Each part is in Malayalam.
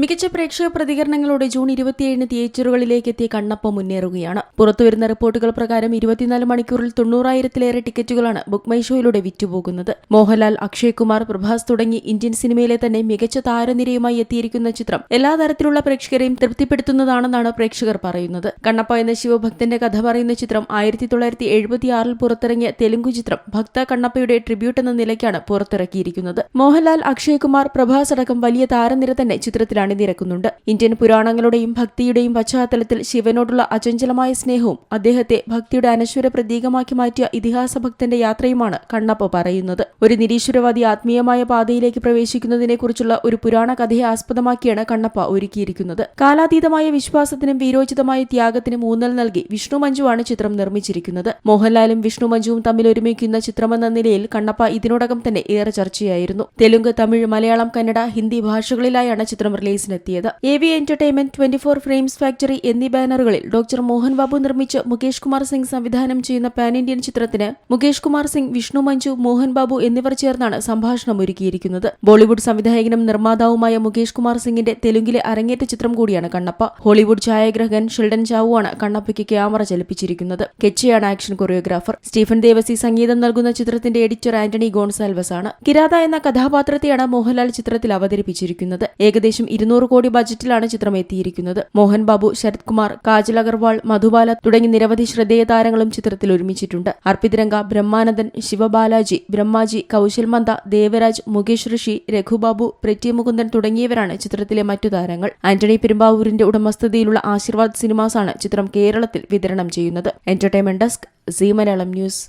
മികച്ച പ്രേക്ഷക പ്രതികരണങ്ങളോടെ ജൂൺ ഇരുപത്തിയേഴിന് തിയേറ്ററുകളിലേക്ക് എത്തിയ കണ്ണപ്പ മുന്നേറുകയാണ്. പുറത്തുവരുന്ന റിപ്പോർട്ടുകൾ പ്രകാരം ഇരുപത്തിനാല് മണിക്കൂറിൽ തൊണ്ണൂറായിരത്തിലേറെ ടിക്കറ്റുകളാണ് ബുക്ക് മൈ ഷോയിലൂടെ വിറ്റുപോകുന്നത്. മോഹൻലാൽ അക്ഷയ് കുമാർ പ്രഭാസ് തുടങ്ങി ഇന്ത്യൻ സിനിമയിലെ തന്നെ മികച്ച താരനിരയുമായി എത്തിയിരിക്കുന്ന ചിത്രം എല്ലാ തരത്തിലുള്ള പ്രേക്ഷകരെയും തൃപ്തിപ്പെടുത്തുന്നതാണെന്നാണ് പ്രേക്ഷകർ പറയുന്നത്. കണ്ണപ്പ എന്ന ശിവഭക്തന്റെ കഥ പറയുന്ന ചിത്രം ആയിരത്തി തൊള്ളായിരത്തി എഴുപത്തിയാറിൽ പുറത്തിറങ്ങിയ തെലുങ്കു ചിത്രം ഭക്ത കണ്ണപ്പയുടെ ട്രിബ്യൂട്ട് എന്ന നിലയ്ക്കാണ് പുറത്തിറക്കിയിരിക്കുന്നത്. മോഹൻലാൽ അക്ഷയ് കുമാർ പ്രഭാസ് അടക്കം വലിയ താരനിര തന്നെ ചിത്രത്തിൽ അണിനിരക്കുന്നുണ്ട്. ഇന്ത്യൻ പുരാണങ്ങളുടെയും ഭക്തിയുടെയും പശ്ചാത്തലത്തിൽ ശിവനോടുള്ള അചഞ്ചലമായ സ്നേഹവും അദ്ദേഹത്തെ ഭക്തിയുടെ അനശ്വര പ്രതീകമാക്കി മാറ്റിയ ഇതിഹാസ ഭക്തന്റെ യാത്രയുമാണ് കണ്ണപ്പ പറയുന്നത്. ഒരു നിരീശ്വരവാദി ആത്മീയമായ പാതയിലേക്ക് പ്രവേശിക്കുന്നതിനെക്കുറിച്ചുള്ള ഒരു പുരാണ കഥയെ ആസ്പദമാക്കിയാണ് കണ്ണപ്പ ഒരുക്കിയിരിക്കുന്നത്. കാലാതീതമായ വിശ്വാസത്തിനും വീരോചിതമായ ത്യാഗത്തിനും ഊന്നൽ നൽകി വിഷ്ണു മഞ്ജുവാണ് ചിത്രം നിർമ്മിച്ചിരിക്കുന്നത്. മോഹൻലാലും വിഷ്ണു മഞ്ജുവും തമ്മിൽ ഒരുമിക്കുന്ന ചിത്രമെന്ന നിലയിൽ കണ്ണപ്പ ഇതിനോടകം തന്നെ ഏറെ ചർച്ചയായിരുന്നു. തെലുങ്ക് തമിഴ് മലയാളം കന്നഡ ഹിന്ദി ഭാഷകളിലായാണ് ചിത്രം റിലീസിനെത്തിയത് A V entertainment twenty four frames factory എന്നീ ബാനറുകളിൽ ഡോക്ടർ മോഹൻ ബാബു നിർമ്മിച്ച് മുകേഷ് കുമാർ സിംഗ് സംവിധാനം ചെയ്യുന്ന പാൻ ഇന്ത്യൻ ചിത്രത്തിന് മുകേഷ് കുമാർ സിംഗ് വിഷ്ണു മഞ്ജു മോഹൻ ബാബു എന്നിവർ ചേർന്നാണ് സംഭാഷണം ഒരുക്കിയിരിക്കുന്നത്. ബോളിവുഡ് സംവിധായകനും നിർമ്മാതാവുമായ മുകേഷ് കുമാർ സിംഗിന്റെ തെലുങ്കിലെ അരങ്ങേറ്റ ചിത്രം കൂടിയാണ് കണ്ണപ്പ. ഹോളിവുഡ് ഛായാഗ്രഹകൻ ഷിൽഡൻ ചാവുവാണ് കണ്ണപ്പയ്ക്ക് ക്യാമറ ചലിപ്പിച്ചിരിക്കുന്നത്. കെച്ചയാണ് ആക്ഷൻ കൊറിയോഗ്രാഫർ. സ്റ്റീഫൻ ദേവസി സംഗീതം നൽകുന്ന ചിത്രത്തിന്റെ എഡിറ്റർ ആന്റണി ഗോൺസാൽവസ് ആണ് കിരാത എന്ന കഥാപാത്രത്തെയാണ് മോഹൻലാൽ ചിത്രത്തിൽ അവതരിപ്പിച്ചിരിക്കുന്നത്. ഏകദേശം ഇരുന്നൂറ് കോടി ബജറ്റിലാണ് ചിത്രം എത്തിയിരിക്കുന്നത് മോഹൻ ബാബു ശരത് കുമാർ കാജൽ അഗർവാൾ മധുബാല തുടങ്ങി നിരവധി ശ്രദ്ധേയ താരങ്ങളും ചിത്രത്തിൽ ഒരുമിച്ചിട്ടുണ്ട്. അർപ്പിത് രംഗ ബ്രഹ്മാനന്ദൻ ശിവബാലാജി ബ്രഹ്മാജി കൗശൽ മന്ദ ദേവരാജ് മുകേഷ് ഋഷി രഘുബാബു പ്രറ്റി മുകുന്ദൻ തുടങ്ങിയവരാണ് ചിത്രത്തിലെ മറ്റു താരങ്ങൾ. ആന്റണി പെരുമ്പാവൂരിന്റെ ഉടമസ്ഥതയിലുള്ള ആശീർവാദ് സിനിമാസാണ് ചിത്രം കേരളത്തിൽ വിതരണം ചെയ്യുന്നത്. Entertainment desk Zee Malayalam news.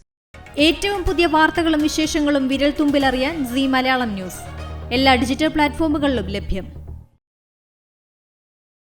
ഏറ്റവും പുതിയ വാർത്തകളും വിശേഷങ്ങളും വിരൽ തുമ്പിലറിയാൻ സി മലയാളം ന്യൂസ്. എല്ലാ ഡിജിറ്റൽ പ്ലാറ്റ്ഫോമുകളിലും ലഭ്യം.